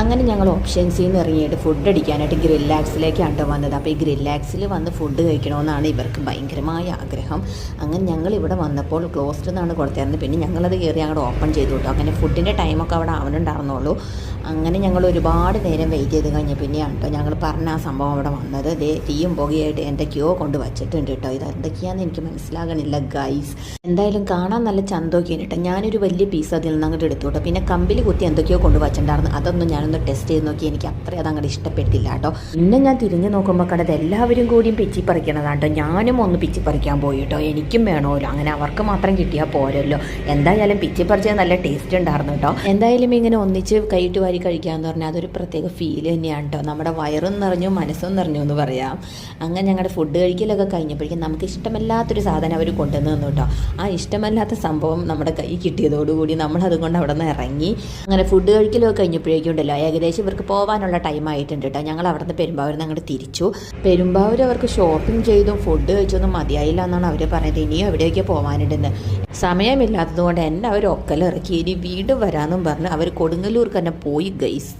അങ്ങനെ ഞങ്ങൾ ഓപ്ഷൻ ഓപ്ഷൻസിൽ നിന്ന് ഇറങ്ങിയിട്ട് ഫുഡ് അടിക്കാനായിട്ട് ഗ്രില്ലാക്സിലേക്കാണ് കേട്ടോ വന്നത്. അപ്പോൾ ഈ ഗ്രില്ലാക്സിൽ വന്ന് ഫുഡ് കഴിക്കണമെന്നാണ് ഇവർക്ക് ഭയങ്കരമായ ആഗ്രഹം. അങ്ങനെ ഞങ്ങൾ ഇവിടെ വന്നപ്പോൾ ക്ലോസ്ഡ് എന്നാണ് കൊടുത്തായിരുന്നത് പിന്നെ ഞങ്ങളത് കയറി അങ്ങോട്ട് ഓപ്പൺ ചെയ്തു കേട്ടോ അങ്ങനെ ഫുഡിന്റെ ടൈമൊക്കെ അവിടെ ആവണുണ്ടായിരുന്നുള്ളൂ അങ്ങനെ ഞങ്ങൾ ഒരുപാട് നേരം വെയിറ്റ് ചെയ്ത് കഴിഞ്ഞ പിന്നെയാണ് കേട്ടോ ഞങ്ങൾ പറഞ്ഞ ആ സംഭവം അവിടെ വന്നത്. ദേ തീയും പുകയായിട്ട് ക്യൂ കൊണ്ട് വച്ചിട്ടുണ്ട് കേട്ടോ ഇത് എന്തൊക്കെയാണെന്ന് എനിക്ക് മനസ്സിലാകണില്ല ഗൈസ് എന്തായാലും കാണാൻ നല്ല ചന്തോക്കിയാണ് കേട്ടോ ഞാനൊരു വലിയ പീസ് അതിൽ നിന്ന് അങ്ങോട്ട് എടുത്തു കേട്ടോ പിന്നെ കമ്പിൽ കുത്തി എന്തൊക്കെയോ കൊണ്ട് വച്ചിട്ടുണ്ടായിരുന്നു. അതൊന്നും ഞാനൊന്ന് ടെസ്റ്റ് ചെയ്ത് നോക്കി. എനിക്ക് അത്രയും അത് അങ്ങോട്ട് ഇഷ്ടപ്പെട്ടില്ല കേട്ടോ. പിന്നെ ഞാൻ തിരിഞ്ഞു നോക്കുമ്പോൾ കണ്ടത് എല്ലാവരും കൂടിയും പിച്ചി പറിക്കണതാണ് കേട്ടോ. ഞാനും ഒന്ന് പിച്ചി പറിക്കാൻ പോയി കേട്ടോ. എനിക്കും വേണമല്ലോ. അങ്ങനെ അവർക്ക് മാത്രം കിട്ടിയാൽ പോരല്ലോ. എന്തായാലും പിച്ചി പറിച്ചത് നല്ല ടേസ്റ്റ് ഉണ്ടായിരുന്നു കേട്ടോ. എന്തായാലും ഇങ്ങനെ ഒന്നിച്ച് കൈയിട്ട് വാരി കഴിക്കാന്ന് പറഞ്ഞാൽ അതൊരു പ്രത്യേക ഫീൽ തന്നെയാണ് കേട്ടോ. നമ്മുടെ വയറും നിറഞ്ഞു മനസ്സും നിറഞ്ഞു എന്ന് പറയാം. അങ്ങനെ ഞങ്ങളുടെ ഫുഡ് കഴിക്കലൊക്കെ കഴിഞ്ഞപ്പോഴേക്കും നമുക്ക് ഇഷ്ടമല്ലാത്തൊരു സാധനം അവർ കൊണ്ടുവന്ന് തന്നു കേട്ടോ. ആ ഇഷ്ടമല്ലാത്ത സംഭവം നമ്മുടെ കൈ കിട്ടിയതോടുകൂടി നമ്മൾ അതുകൊണ്ട് അവിടെ നിന്ന് ഇറങ്ങി. അങ്ങനെ ഫുഡ് കഴിക്കലൊക്കെ കഴിഞ്ഞപ്പോഴേക്കും ഉണ്ടല്ലോ ഏകദേശം ഇവർക്ക് പോകാനുള്ള ടൈം ആയിട്ടുണ്ട് കേട്ടോ ഞങ്ങൾ അവിടെ നിന്ന് പെരുമ്പാവൂരിൽ അങ്ങോട്ട് തിരിച്ചു. പെരുമ്പാവൂർ അവർക്ക് ഷോപ്പിംഗ് ചെയ്തും ഫുഡ് കഴിച്ചൊന്നും മതിയായില്ല എന്നാണ് അവർ പറയുന്നത്. ഇനിയും എവിടെയൊക്കെ പോകാനുണ്ടെന്ന് സമയമില്ലാത്തത് കൊണ്ട് എന്നെ അവർ ഒക്കലിറക്കി ഇനി വീണ്ടും വരാമെന്നും പറഞ്ഞ് അവർ കൊടുങ്ങല്ലൂർക്ക് തന്നെ പോയി ഗൈസ്